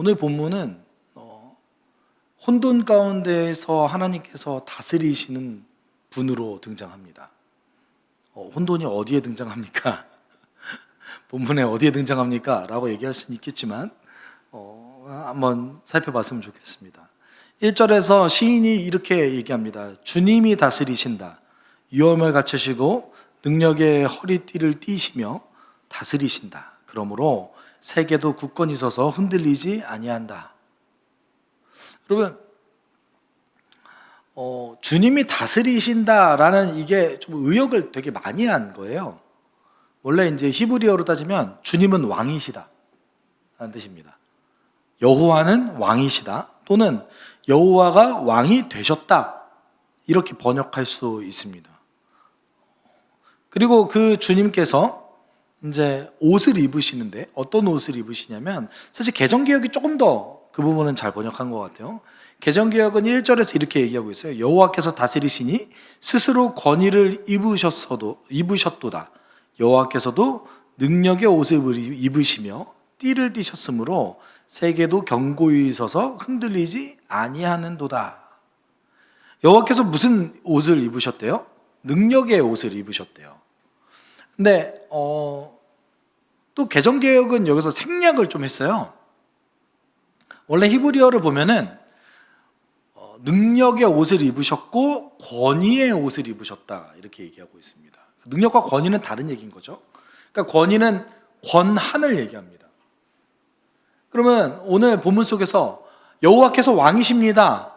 오늘 본문은 어, 혼돈 가운데서 하나님께서 다스리시는 분으로 등장합니다. 어, 혼돈이 어디에 등장합니까? 본문에 어디에 등장합니까? 라고 얘기할 수는 있겠지만 어, 한번 살펴봤으면 좋겠습니다. 1절에서 시인이 이렇게 얘기합니다. 주님이 다스리신다. 위험을 갖추시고 능력의 허리띠를 띠시며 다스리신다. 그러므로 세계도 굳건히 서서 흔들리지 아니한다. 여러분, 어, 주님이 다스리신다라는 이게 좀 의역을 되게 많이 한 거예요. 원래 이제 히브리어로 따지면 주님은 왕이시다 라는 뜻입니다. 여호와는 왕이시다 또는 여호와가 왕이 되셨다 이렇게 번역할 수 있습니다. 그리고 그 주님께서 이제 옷을 입으시는데 어떤 옷을 입으시냐면 사실 개정개혁이 조금 더 그 부분은 잘 번역한 것 같아요. 개정개혁은 1절에서 이렇게 얘기하고 있어요. 여호와께서 다스리시니 스스로 권위를 입으셨어도 입으셨도다. 여호와께서도 능력의 옷을 입으시며 띠를 띠셨으므로 세계도 견고히 서서 흔들리지 아니하는도다. 여호와께서 무슨 옷을 입으셨대요? 능력의 옷을 입으셨대요. 근데 어, 또 개정 개혁은 여기서 생략을 좀 했어요. 원래 히브리어를 보면은 어, 능력의 옷을 입으셨고 권위의 옷을 입으셨다 이렇게 얘기하고 있습니다. 능력과 권위는 다른 얘기인 거죠. 그러니까 권위는 권한을 얘기합니다. 그러면 오늘 본문 속에서 여호와께서 왕이십니다.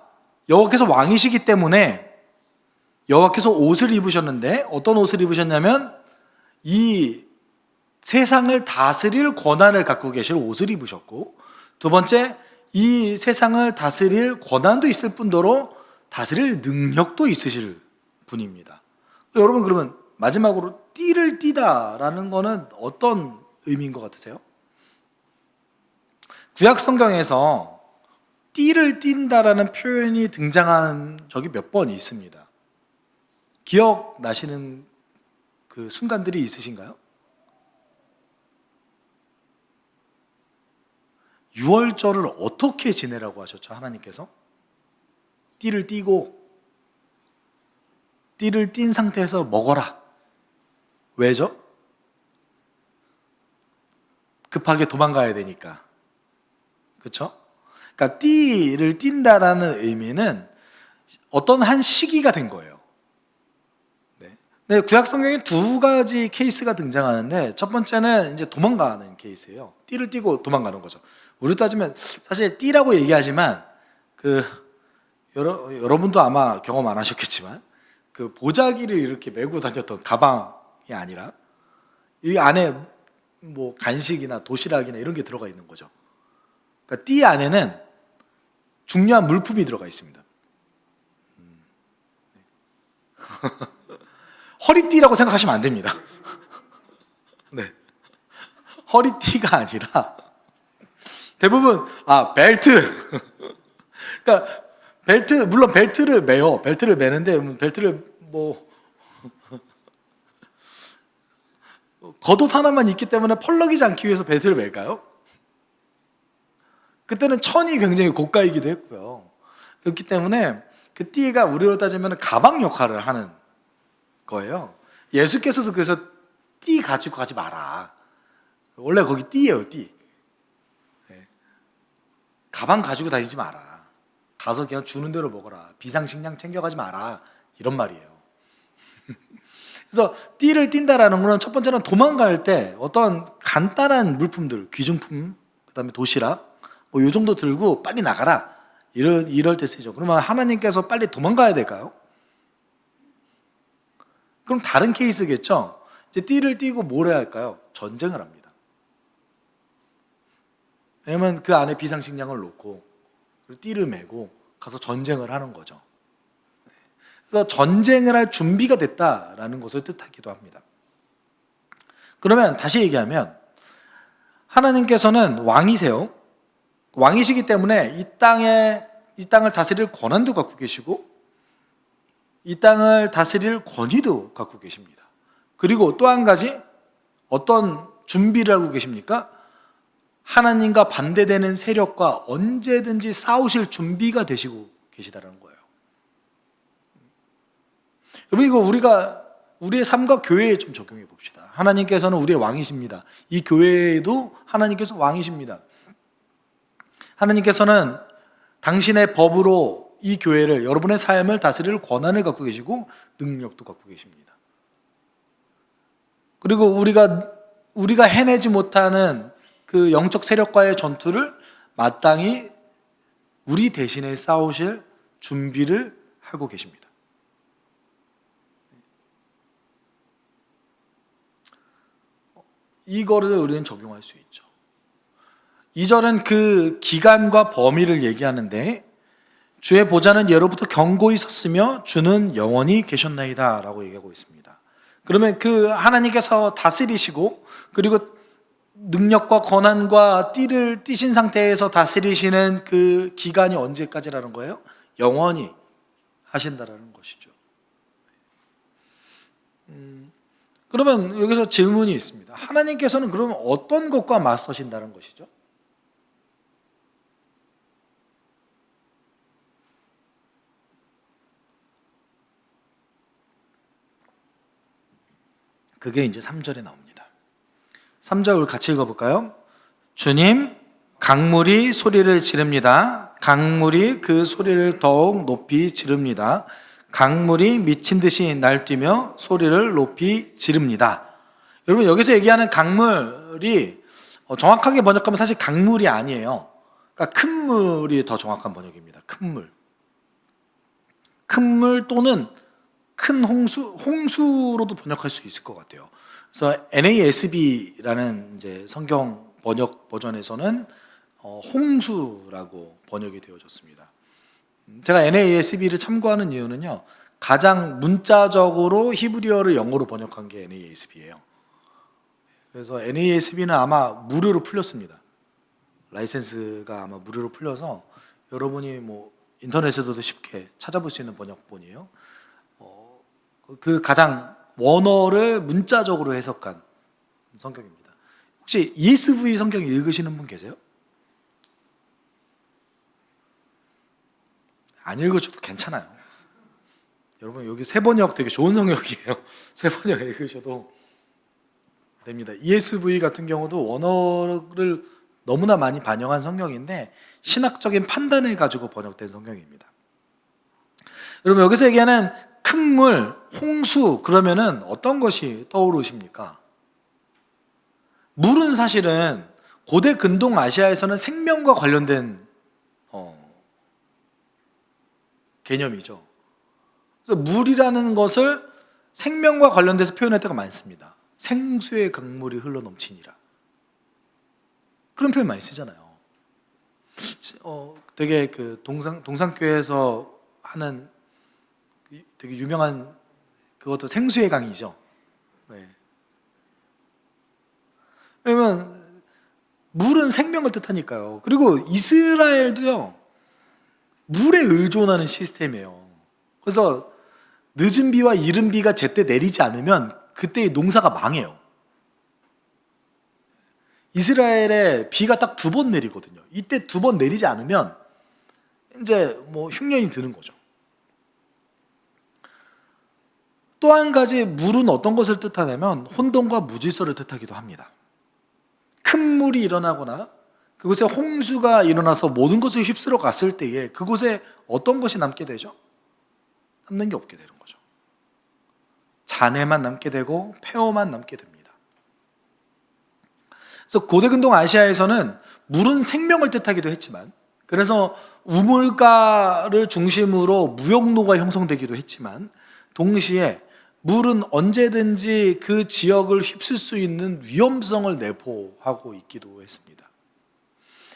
여호와께서 왕이시기 때문에 여호와께서 옷을 입으셨는데 어떤 옷을 입으셨냐면 이 세상을 다스릴 권한을 갖고 계실 옷을 입으셨고 두 번째 이 세상을 다스릴 권한도 있을 뿐더러 다스릴 능력도 있으실 분입니다. 여러분 그러면 마지막으로 띠를 띠다라는 거는 어떤 의미인 것 같으세요? 구약 성경에서 띠를 띈다라는 표현이 등장하는 적이 몇 번 있습니다. 기억나시는 그 순간들이 있으신가요? 6월절을 어떻게 지내라고 하셨죠? 하나님께서 띠를 띠고 띠를 띈 상태에서 먹어라. 왜죠? 급하게 도망가야 되니까. 그렇죠? 그러니까 띠를 띈다라는 의미는 어떤 한 시기가 된 거예요. 네. 네, 구약 성경에 두 가지 케이스가 등장하는데 첫 번째는 이제 도망가는 케이스예요. 띠를 띠고 도망가는 거죠. 우리 따지면 사실 띠라고 얘기하지만 그 여러, 여러분도 아마 경험 안 하셨겠지만 그 보자기를 이렇게 메고 다녔던 가방이 아니라 이 안에 뭐 간식이나 도시락이나 이런 게 들어가 있는 거죠. 그러니까 띠 안에는 중요한 물품이 들어가 있습니다. 음. 허리띠라고 생각하시면 안 됩니다. 네. 허리띠가 아니라 대부분 아 벨트. 그러니까 벨트 물론 벨트를 매요. 벨트를 매는데 벨트를 뭐 겉옷 하나만 입기 때문에 펄럭이지 않기 위해서 벨트를 맬까요? 그때는 천이 굉장히 고가이기도 했고요. 그렇기 때문에 그 띠가 우리로 따지면 가방 역할을 하는 거예요. 예수께서도 그래서 띠 가지고 가지 마라. 원래 거기 띠예요, 띠. 네. 가방 가지고 다니지 마라. 가서 그냥 주는 대로 먹어라. 비상식량 챙겨가지 마라. 이런 말이에요. 그래서 띠를 띈다라는 거는 첫 번째는 도망갈 때 어떤 간단한 물품들, 귀중품, 그다음에 도시락, 뭐요 정도 들고 빨리 나가라. 이럴, 이럴 때 쓰죠. 그러면 하나님께서 빨리 도망가야 될까요? 그럼 다른 케이스겠죠? 이제 띠를 띠고 뭘 해야 할까요? 전쟁을 합니다. 왜냐면 그 안에 비상식량을 놓고 띠를 메고 가서 전쟁을 하는 거죠. 그래서 전쟁을 할 준비가 됐다라는 것을 뜻하기도 합니다. 그러면 다시 얘기하면 하나님께서는 왕이세요. 왕이시기 때문에 이 땅에 이 땅을 다스릴 권한도 갖고 계시고 이 땅을 다스릴 권위도 갖고 계십니다. 그리고 또 한 가지 어떤 준비를 하고 계십니까? 하나님과 반대되는 세력과 언제든지 싸우실 준비가 되시고 계시다라는 거예요. 여러분 이거 우리가 우리의 삶과 교회에 좀 적용해 봅시다. 하나님께서는 우리의 왕이십니다. 이 교회에도 하나님께서 왕이십니다. 하나님께서는 당신의 법으로 이 교회를 여러분의 삶을 다스릴 권한을 갖고 계시고 능력도 갖고 계십니다. 그리고 우리가 우리가 해내지 못하는 그 영적 세력과의 전투를 마땅히 우리 대신에 싸우실 준비를 하고 계십니다. 이거를 우리는 적용할 수 있죠. 2절은 그 기간과 범위를 얘기하는데 주의 보좌는 예로부터 경고히 섰으며 주는 영원히 계셨나이다 라고 얘기하고 있습니다. 그러면 그 하나님께서 다스리시고 그리고 능력과 권한과 띠를 띠신 상태에서 다스리시는 그 기간이 언제까지라는 거예요? 영원히 하신다라는 것이죠. 음, 그러면 여기서 질문이 있습니다. 하나님께서는 그러면 어떤 것과 맞서신다는 것이죠? 그게 이제 3절에 나옵니다. 3절 우리 같이 읽어볼까요? 주님, 강물이 소리를 지릅니다. 강물이 그 소리를 더욱 높이 지릅니다. 강물이 미친 듯이 날뛰며 소리를 높이 지릅니다. 여러분 여기서 얘기하는 강물이 어, 정확하게 번역하면 사실 강물이 아니에요. 그러니까 큰 물이 더 정확한 번역입니다. 큰 물. 큰 물 또는 큰 홍수, 홍수로도 번역할 수 있을 것 같아요. 그래서 NASB라는 이제 성경 번역 버전에서는 어, 홍수라고 번역이 되어졌습니다. 제가 NASB를 참고하는 이유는요. 가장 문자적으로 히브리어를 영어로 번역한 게 NASB예요. 그래서 NASB는 아마 무료로 풀렸습니다. 라이센스가 아마 무료로 풀려서 여러분이 뭐 인터넷에서도 쉽게 찾아볼 수 있는 번역본이에요. 어, 그 가장 원어를 문자적으로 해석한 성경입니다. 혹시 ESV 성경 읽으시는 분 계세요? 안 읽으셔도 괜찮아요. 여러분 여기 세 번역 되게 좋은 성역이에요. 세 번역 읽으셔도 됩니다. ESV 같은 경우도 원어를 너무나 많이 반영한 성경인데 신학적인 판단을 가지고 번역된 성경입니다. 여러분 여기서 얘기하는 큰 물, 홍수 그러면은 어떤 것이 떠오르십니까? 물은 사실은 고대 근동 아시아에서는 생명과 관련된 어, 개념이죠. 그래서 물이라는 것을 생명과 관련돼서 표현할 때가 많습니다. 생수의 강물이 흘러 넘치니라. 그런 표현 많이 쓰잖아요. 어, 되게 그 동상 동산교회에서 하는 되게 유명한 그것도 생수의 강이죠. 네. 왜냐면 물은 생명을 뜻하니까요. 그리고 이스라엘도요. 물에 의존하는 시스템이에요. 그래서 늦은 비와 이른 비가 제때 내리지 않으면 그때의 농사가 망해요. 이스라엘에 비가 딱 두 번 내리거든요. 이때 두 번 내리지 않으면 이제 뭐 흉년이 드는 거죠. 또 한 가지 물은 어떤 것을 뜻하냐면 혼돈과 무질서를 뜻하기도 합니다. 큰 물이 일어나거나 그곳에 홍수가 일어나서 모든 것을 휩쓸어 갔을 때에 그곳에 어떤 것이 남게 되죠? 남는 게 없게 되는 거죠. 잔해만 남게 되고 폐허만 남게 됩니다. 그래서 고대 근동 아시아에서는 물은 생명을 뜻하기도 했지만 그래서 우물가를 중심으로 무역로가 형성되기도 했지만 동시에 물은 언제든지 그 지역을 휩쓸 수 있는 위험성을 내포하고 있기도 했습니다.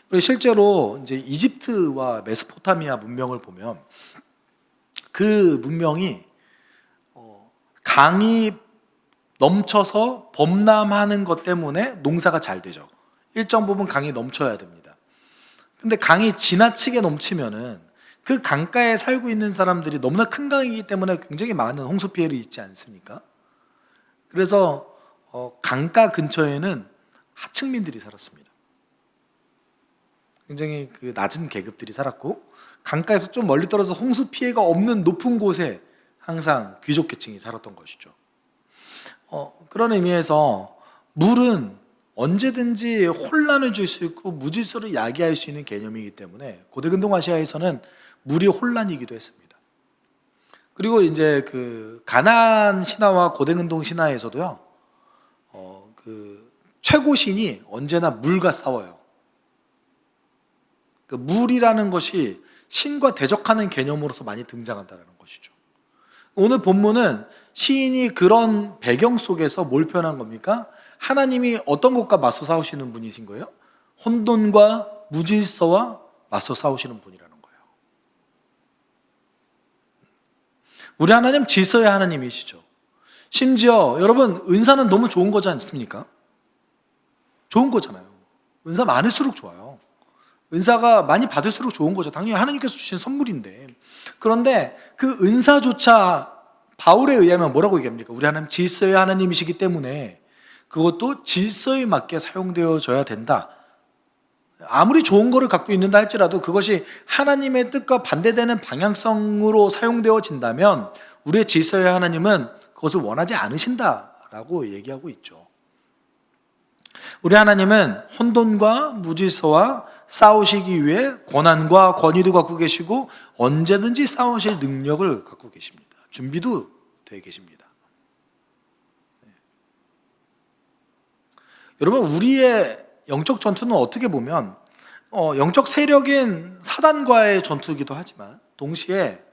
그리고 실제로 이제 이집트와 메소포타미아 문명을 보면 그 문명이 어, 강이 넘쳐서 범람하는 것 때문에 농사가 잘 되죠. 일정 부분 강이 넘쳐야 됩니다. 근데 강이 지나치게 넘치면은 그 강가에 살고 있는 사람들이 너무나 큰 강이기 때문에 굉장히 많은 홍수 피해를 입지 않습니까? 그래서 어, 강가 근처에는 하층민들이 살았습니다. 굉장히 그 낮은 계급들이 살았고 강가에서 좀 멀리 떨어져 홍수 피해가 없는 높은 곳에 항상 귀족 계층이 살았던 것이죠. 어, 그런 의미에서 물은 언제든지 혼란을 줄 수 있고 무질서를 야기할 수 있는 개념이기 때문에 고대근동 아시아에서는 물이 혼란이기도 했습니다. 그리고 이제 그 가나안 신화와 고대근동 신화에서도요. 어, 그 최고 신이 언제나 물과 싸워요. 그 물이라는 것이 신과 대적하는 개념으로서 많이 등장한다는 것이죠. 오늘 본문은 시인이 그런 배경 속에서 뭘 표현한 겁니까? 하나님이 어떤 것과 맞서 싸우시는 분이신 거예요? 혼돈과 무질서와 맞서 싸우시는 분이라는 거예요. 우리 하나님 질서의 하나님이시죠. 심지어 여러분 은사는 너무 좋은 거지 않습니까? 좋은 거잖아요. 은사 많을수록 좋아요. 은사가 많이 받을수록 좋은 거죠. 당연히 하나님께서 주신 선물인데. 그런데 그 은사조차 바울에 의하면 뭐라고 얘기합니까? 우리 하나님 질서의 하나님이시기 때문에 그것도 질서에 맞게 사용되어져야 된다. 아무리 좋은 거를 갖고 있는다 할지라도 그것이 하나님의 뜻과 반대되는 방향성으로 사용되어진다면 우리의 질서의 하나님은 그것을 원하지 않으신다라고 얘기하고 있죠. 우리 하나님은 혼돈과 무질서와 싸우시기 위해 권한과 권위도 갖고 계시고 언제든지 싸우실 능력을 갖고 계십니다. 준비도 되어 계십니다. 네. 여러분 우리의 영적 전투는 어떻게 보면 어, 영적 세력인 사단과의 전투이기도 하지만 동시에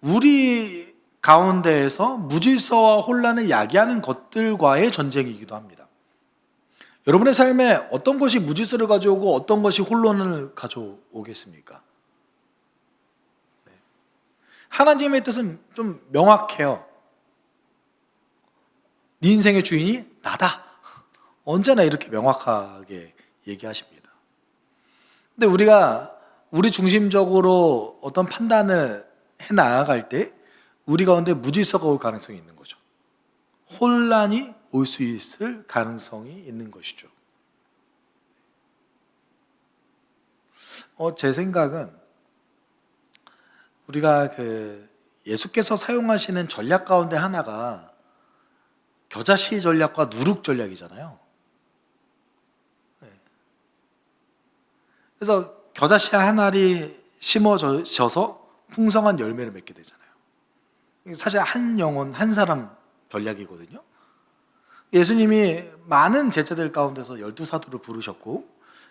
우리 가운데에서 무질서와 혼란을 야기하는 것들과의 전쟁이기도 합니다. 여러분의 삶에 어떤 것이 무질서를 가져오고 어떤 것이 혼란을 가져오겠습니까? 네. 하나님의 뜻은 좀 명확해요. 네 인생의 주인이 나다. 언제나 이렇게 명확하게 얘기하십니다. 근데 우리가 우리 중심적으로 어떤 판단을 해 나아갈 때 우리 가운데 무질서가 올 가능성이 있는 거죠. 혼란이 올 수 있을 가능성이 있는 것이죠. 어, 제 생각은 우리가 그 예수께서 사용하시는 전략 가운데 하나가 겨자씨 전략과 누룩 전략이잖아요. 그래서 겨자씨 한 알이 심어져서 풍성한 열매를 맺게 되잖아요. 사실 한 영혼 한 사람 전략이거든요. 예수님이 많은 제자들 가운데서 열두 사도를 부르셨고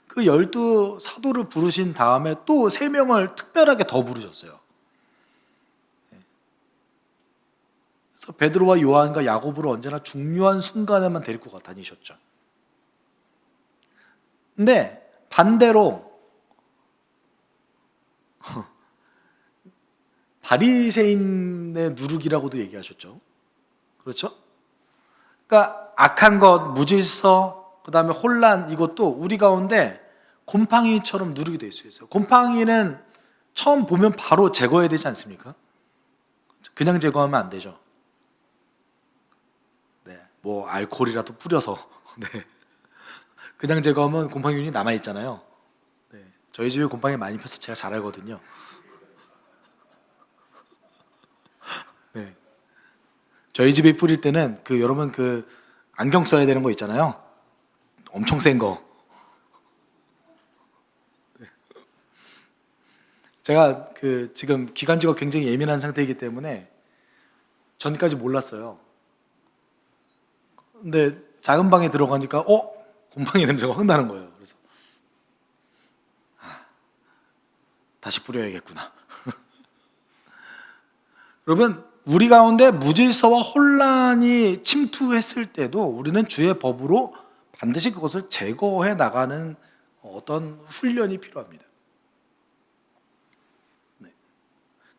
그 열두 사도를 부르신 다음에 또 세 명을 특별하게 더 부르셨어요. 그래서 베드로와 요한과 야고보를 언제나 중요한 순간에만 데리고 다니셨죠. 근데 반대로 바리새인의 누룩이라고도 얘기하셨죠. 그렇죠? 그러니까 악한 것, 무질서, 그다음에 혼란 이것도 우리 가운데 곰팡이처럼 누르게 될수 있어요. 곰팡이는 처음 보면 바로 제거해야 되지 않습니까? 그냥 제거하면 안 되죠. 네, 뭐 알코올이라도 뿌려서 네. 그냥 제거하면 곰팡이균이 남아 있잖아요. 네, 저희 집에 곰팡이 많이 펴서 제가 잘 알거든요. 네. 저희 집에 뿌릴 때는 그 여러분 그 안경 써야 되는 거 있잖아요. 엄청 센 거. 네. 제가 그 지금 기관지가 굉장히 예민한 상태이기 때문에 전까지 몰랐어요. 근데 작은 방에 들어가니까 어 곰팡이 냄새가 확 나는 거예요. 그래서 아, 다시 뿌려야겠구나. 여러분 우리 가운데 무질서와 혼란이 침투했을 때도 우리는 주의 법으로 반드시 그것을 제거해 나가는 어떤 훈련이 필요합니다. 네.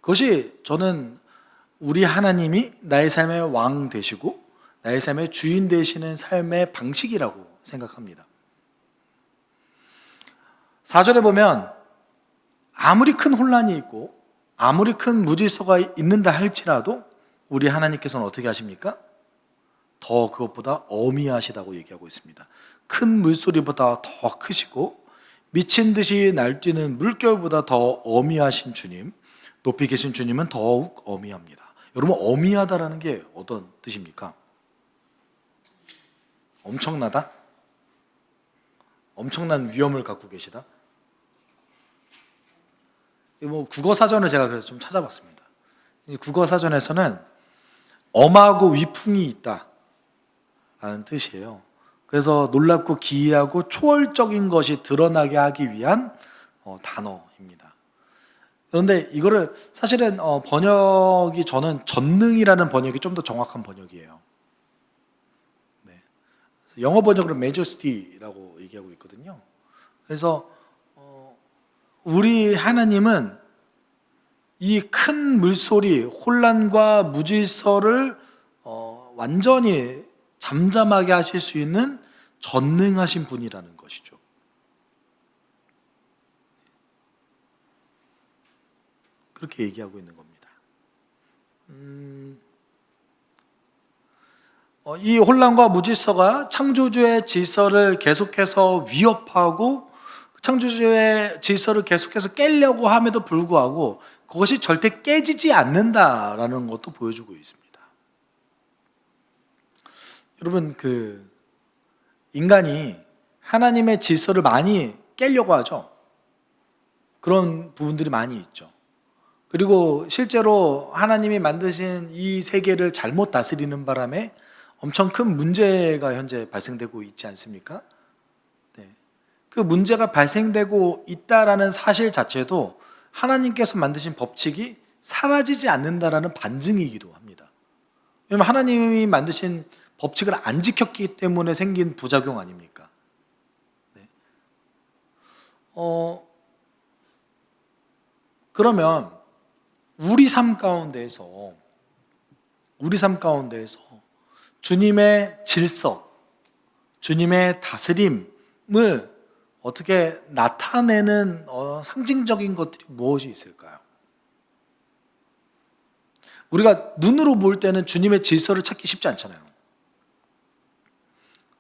그것이 저는 우리 하나님이 나의 삶의 왕 되시고 나의 삶의 주인 되시는 삶의 방식이라고 생각합니다. 4절에 보면 아무리 큰 혼란이 있고 아무리 큰 무질서가 있는다 할지라도 우리 하나님께서는 어떻게 하십니까? 더 그것보다 어미하시다고 얘기하고 있습니다. 큰 물소리보다 더 크시고 미친 듯이 날뛰는 물결보다 더 어미하신 주님, 높이 계신 주님은 더욱 어미합니다. 여러분 어미하다라는 게 어떤 뜻입니까? 엄청나다? 엄청난 위험을 갖고 계시다? 이뭐 국어 사전을 제가 그래서 좀 찾아봤습니다. 이 국어 사전에서는 엄하고 위풍이 있다라는 뜻이에요. 그래서 놀랍고 기이하고 초월적인 것이 드러나게 하기 위한 어, 단어입니다. 그런데 이거를 사실은 어, 번역이 저는 전능이라는 번역이 좀 더 정확한 번역이에요. 네. 영어 번역으로 majesty라고 얘기하고 있거든요. 그래서 어, 우리 하나님은 이 큰 물소리, 혼란과 무질서를 어, 완전히 잠잠하게 하실 수 있는 전능하신 분이라는 것이죠. 그렇게 얘기하고 있는 겁니다. 음, 어, 이 혼란과 무질서가 창조주의 질서를 계속해서 위협하고 창조주의 질서를 계속해서 깨려고 함에도 불구하고 그것이 절대 깨지지 않는다라는 것도 보여주고 있습니다. 여러분 그 인간이 하나님의 질서를 많이 깨려고 하죠. 그런 부분들이 많이 있죠. 그리고 실제로 하나님이 만드신 이 세계를 잘못 다스리는 바람에 엄청 큰 문제가 현재 발생되고 있지 않습니까? 네. 그 문제가 발생되고 있다라는 사실 자체도 하나님께서 만드신 법칙이 사라지지 않는다라는 반증이기도 합니다. 왜냐하면 하나님이 만드신 법칙을 안 지켰기 때문에 생긴 부작용 아닙니까? 네. 어, 그러면 우리 삶 가운데에서 우리 삶 가운데에서 주님의 질서, 주님의 다스림을 어떻게 나타내는 어, 상징적인 것들이 무엇이 있을까요? 우리가 눈으로 볼 때는 주님의 질서를 찾기 쉽지 않잖아요.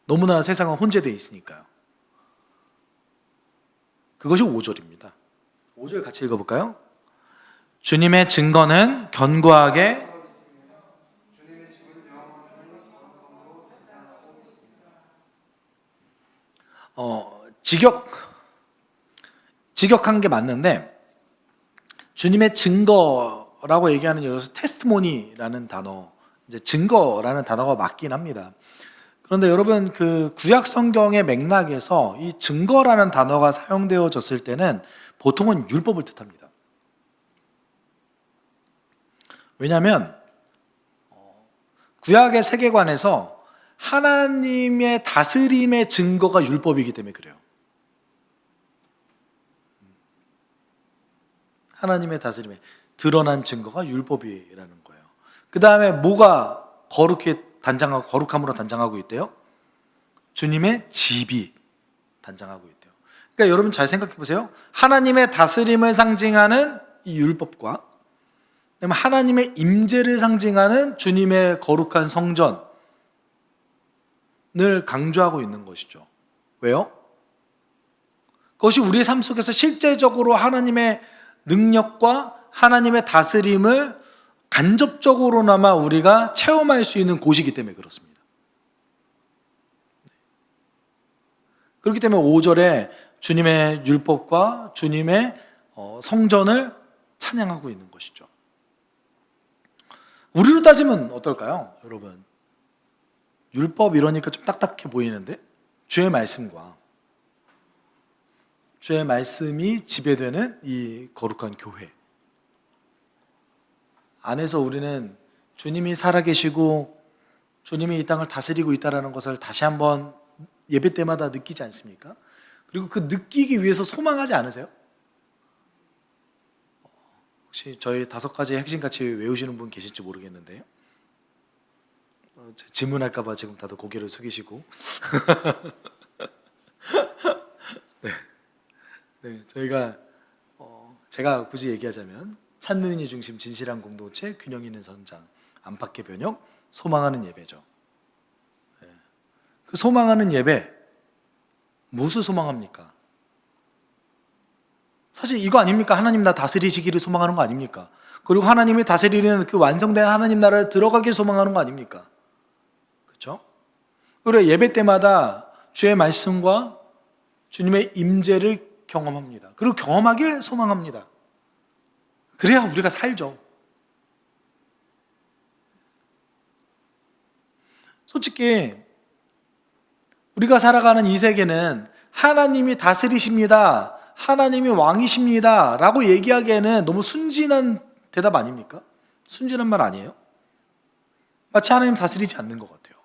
너무나 세상은 혼재되어 있으니까요. 그것이 5절입니다. 5절 같이 읽어볼까요? 주님의 증거는 견고하게 어, 직역 직역한 게 맞는데 주님의 증거라고 얘기하는 여기서 테스트모니라는 단어 이제 증거라는 단어가 맞긴 합니다. 그런데 여러분 그 구약 성경의 맥락에서 이 증거라는 단어가 사용되어졌을 때는 보통은 율법을 뜻합니다. 왜냐하면 어, 구약의 세계관에서 하나님의 다스림의 증거가 율법이기 때문에 그래요. 하나님의 다스림에 드러난 증거가 율법이라는 거예요. 그 다음에 뭐가 거룩해 단장하고 거룩함으로 단장하고 있대요? 주님의 집이 단장하고 있대요. 그러니까 여러분 잘 생각해 보세요. 하나님의 다스림을 상징하는 이 율법과 하나님의 임재를 상징하는 주님의 거룩한 성전을 강조하고 있는 것이죠. 왜요? 그것이 우리의 삶 속에서 실제적으로 하나님의 능력과 하나님의 다스림을 간접적으로나마 우리가 체험할 수 있는 곳이기 때문에 그렇습니다. 그렇기 때문에 5절에 주님의 율법과 주님의 어, 성전을 찬양하고 있는 것이죠. 우리로 따지면 어떨까요, 여러분? 율법 이러니까 좀 딱딱해 보이는데 주의 말씀과 주의 말씀이 지배되는 이 거룩한 교회 안에서 우리는 주님이 살아계시고 주님이 이 땅을 다스리고 있다는 것을 다시 한번 예배 때마다 느끼지 않습니까? 그리고 그 느끼기 위해서 소망하지 않으세요? 혹시 저희 다섯 가지 핵심 같이 외우시는 분 계실지 모르겠는데요. 어, 질문할까봐 지금 다들 고개를 숙이시고. 네. 네, 저희가 어, 제가 굳이 얘기하자면 찾는 이 중심 진실한 공동체 균형 있는 선장 안팎의 변혁 소망하는 예배죠. 네. 그 소망하는 예배 무엇을 소망합니까? 사실 이거 아닙니까? 하나님 나 다스리시기를 소망하는 거 아닙니까? 그리고 하나님이 다스리는 그 완성된 하나님 나라를 들어가길 소망하는 거 아닙니까? 그렇죠? 우리 예배 때마다 주의 말씀과 주님의 임재를 경험합니다. 그리고 경험하길 소망합니다. 그래야 우리가 살죠. 솔직히 우리가 살아가는 이 세계는 하나님이 다스리십니다. 하나님이 왕이십니다. 라고 얘기하기에는 너무 순진한 대답 아닙니까? 순진한 말 아니에요? 마치 하나님 다스리지 않는 것 같아요.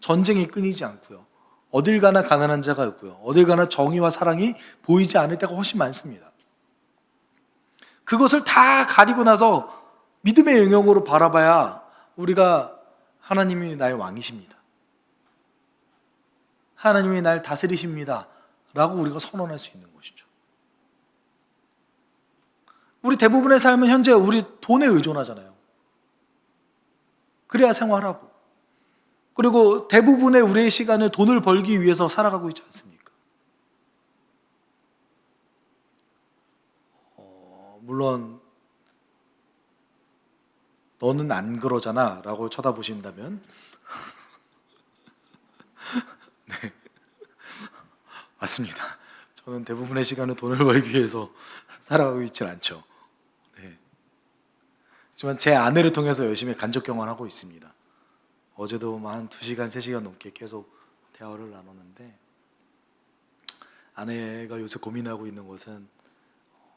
전쟁이 끊이지 않고요. 어딜 가나 가난한 자가 있고요. 어딜 가나 정의와 사랑이 보이지 않을 때가 훨씬 많습니다. 그것을 다 가리고 나서 믿음의 영역으로 바라봐야 우리가 하나님이 나의 왕이십니다. 하나님이 날 다스리십니다. 라고 우리가 선언할 수 있는 것이죠. 우리 대부분의 삶은 현재 우리 돈에 의존하잖아요. 그래야 생활하고. 그리고 대부분의 우리의 시간을 돈을 벌기 위해서 살아가고 있지 않습니까? 어, 물론 너는 안 그러잖아 라고 쳐다보신다면 네 맞습니다. 저는 대부분의 시간을 돈을 벌기 위해서 살아가고 있지 않죠. 네. 하지만 제 아내를 통해서 열심히 간접 경험하고 있습니다. 어제도 뭐한 2시간, 3시간 넘게 계속 대화를 나눴는데 아내가 요새 고민하고 있는 것은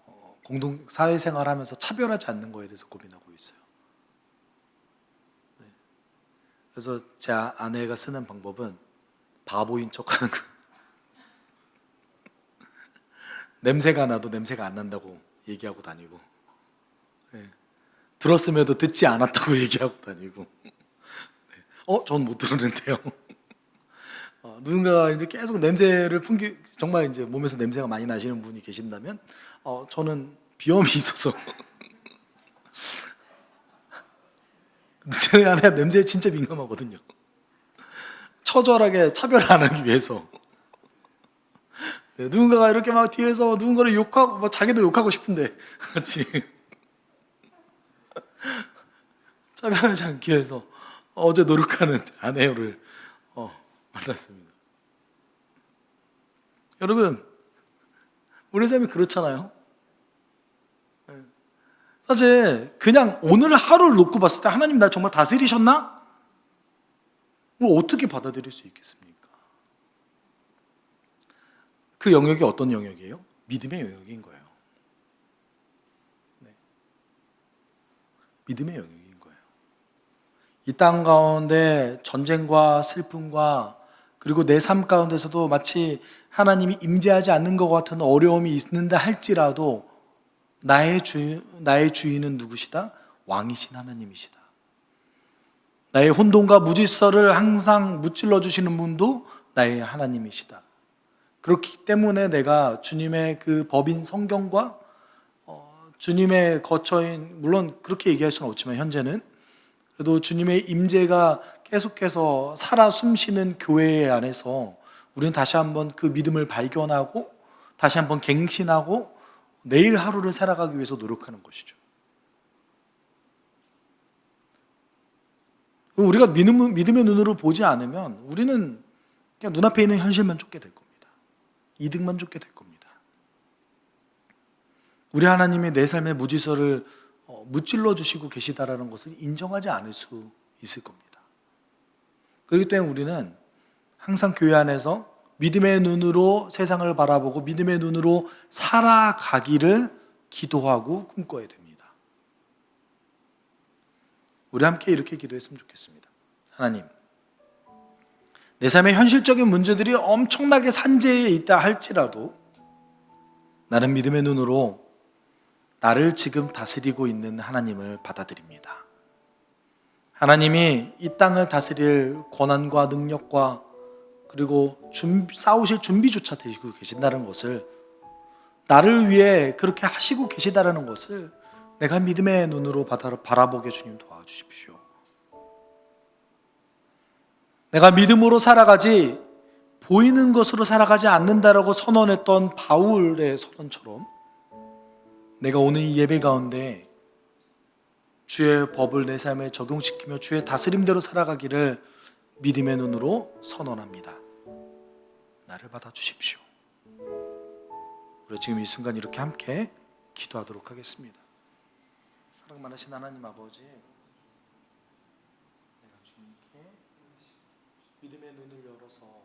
어, 공동 사회생활 하면서 차별하지 않는 거에 대해서 고민하고 있어요. 네. 그래서 제 아- 아내가 쓰는 방법은 바보인 척하는 거. 냄새가 나도 냄새가 안 난다고 얘기하고 다니고 네. 들었음에도 듣지 않았다고 얘기하고 다니고 어, 전 못 들었는데요. 어, 누군가 이제 계속 냄새를 풍기 정말 이제 몸에서 냄새가 많이 나시는 분이 계신다면 어, 저는 비염이 있어서 제 아내가 냄새에 진짜 민감하거든요. 처절하게 차별 안 하기 위해서 네, 누군가가 이렇게 막 뒤에서 누군가를 욕하고 뭐 자기도 욕하고 싶은데 같이 차별하지 않기 위해서 어제 노력하는 아내를 어, 만났습니다. 여러분, 우리 삶이 그렇잖아요. 네. 사실 그냥 오늘 하루를 놓고 봤을 때 하나님 날 정말 다스리셨나? 뭐 어떻게 받아들일 수 있겠습니까? 그 영역이 어떤 영역이에요? 믿음의 영역인 거예요. 네. 믿음의 거예요. 이 땅 가운데 전쟁과 슬픔과 그리고 내 삶 가운데서도 마치 하나님이 임재하지 않는 것 같은 어려움이 있는다 할지라도 나의 주 나의 주인은 누구시다? 왕이신 하나님이시다. 나의 혼돈과 무질서를 항상 무찔러 주시는 분도 나의 하나님이시다. 그렇기 때문에 내가 주님의 그 법인 성경과 어, 주님의 거처인 물론 그렇게 얘기할 수는 없지만 현재는 그래도 주님의 임재가 계속해서 살아 숨쉬는 교회 안에서 우리는 다시 한번 그 믿음을 발견하고 다시 한번 갱신하고 내일 하루를 살아가기 위해서 노력하는 것이죠. 우리가 믿음, 믿음의 눈으로 보지 않으면 우리는 그냥 눈앞에 있는 현실만 쫓게 될 겁니다. 이득만 쫓게 될 겁니다. 우리 하나님이 내 삶의 무지서를 어, 무찔러 주시고 계시다라는 것을 인정하지 않을 수 있을 겁니다. 그렇기 때문에 우리는 항상 교회 안에서 믿음의 눈으로 세상을 바라보고 믿음의 눈으로 살아가기를 기도하고 꿈꿔야 됩니다. 우리 함께 이렇게 기도했으면 좋겠습니다. 하나님, 내 삶의 현실적인 문제들이 엄청나게 산재해 있다 할지라도 나는 믿음의 눈으로 나를 지금 다스리고 있는 하나님을 받아들입니다. 하나님이 이 땅을 다스릴 권한과 능력과 그리고 준비, 싸우실 준비조차 되시고 계신다는 것을 나를 위해 그렇게 하시고 계시다라는 것을 내가 믿음의 눈으로 바라보게 주님 도와주십시오. 내가 믿음으로 살아가지 보이는 것으로 살아가지 않는다라고 선언했던 바울의 선언처럼 내가 오늘 이 예배 가운데 주의 법을 내 삶에 적용시키며 주의 다스림대로 살아가기를 믿음의 눈으로 선언합니다. 나를 받아 주십시오. 우리 지금 이 순간 이렇게 함께 기도하도록 하겠습니다. 사랑 많으신 하나님 아버지, 내가 주님께 믿음의 눈을 열어서